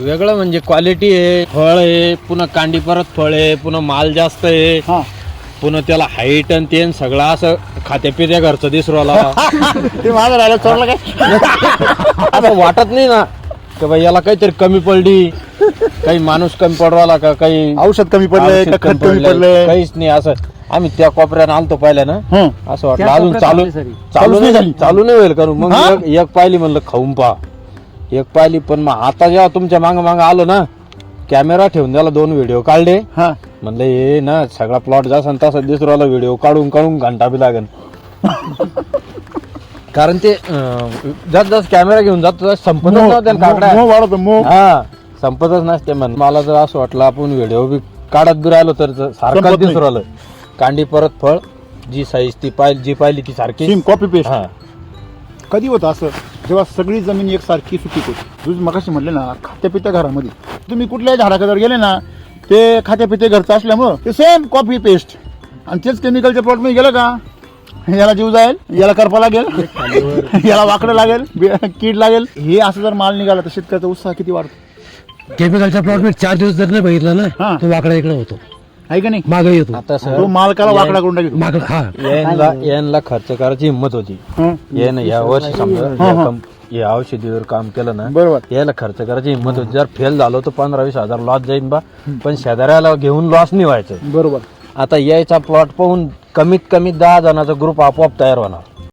वेगळं म्हणजे क्वालिटी आहे फळ आहे पुन्हा कांडी परत फळ आहे पुन्हा माल जास्त आहे. हा. पुन्हा त्याला हाईट आणि ते सगळं असं खात्यापित्या घरचं दिसू राहिला ते माझं राहिलं चोरलं काय? असं वाटत नाही ना की बाई याला काहीतरी कमी पडली. काही माणूस कमी पडवाला का? काही औषध कमी पडलंय औषध का खत कमी पडलंय, काहीच नाही असं आम्ही त्या कोपऱ्यानं आलतो पाहिलं ना. हं. असं वाटलं. त्या अजून कोपऱ्यात चालू. चालू चालूच नाही. चालू नाही होईल का? मग हा? एक- एक पाहिली म्हणलं खाऊन पहा. एक पाहिली पण मग आता जेव्हा तुमच्या माग माग आलो ना कॅमेरा ठेवून त्याला दोन व्हिडिओ काढले. हा. म्हणलं हे ना सगळा प्लॉट जसा तसा दिसू राहिला व्हिडिओ काढून काढून घंटा बी लागेल कारण ते अं, जस जस कॅमेरा घेऊन जातो तसं संपतच वाढवतो हा संपतच नसते म्हण. मला जर असं वाटलं आपण व्हिडिओ बी काढत बी राहिलो तर सारखं संपत नाही. राहिलं. कांडी परत फळ जी साईज ती पाहिली जी पाहिली ती सारखी. सेम कॉपी पेस्ट हा. कधी होतं असं? जेव्हा सगळी जमीन एकसारखी सुपीक होती. तुम्ही मगाशी म्हणले ना खात्यापित्या घरामध्ये. तुम्ही कुठल्याही झाडाकडे जर गेले ना ते खात्यापित्या घरचं असल्यामुळं ते सेम कॉपी पेस्ट आणि तेच केमिकलच्या प्लॉटमध्ये गेलं का? याला जीव जाईल याला करपा लागेल याला वाकडं लागेल कीड लागेल. हे असं जर माल निघाला तर शेतकऱ्याचा उत्साह किती वाढतो? केमिकलच्या प्लॉटमध्ये चार दिवस जर नाही बघितला हा. ना तो वाकडा इकडे होतो. आहे का नाही? मागे येतो. आता तो सर मालकाला वाकडा करून टाकेल मागं हा. यांना यांना खर्च करायची हिंमत होती. हं. यानं या वर्षी समजा हा, हा. या औषधीवर काम केलं ना बरोबर. याला खर्च करायची हिंमत होती. जर फेल झालो तर पंधरा वीस हजार लॉस जाईन बा. पण शेजाऱ्याला घेऊन लॉस नाही व्हायचं. बरोबर. आता यायचा प्लॉट पाहून कमीत कमी दहा जणांचा ग्रुप आपोआप तयार होणार.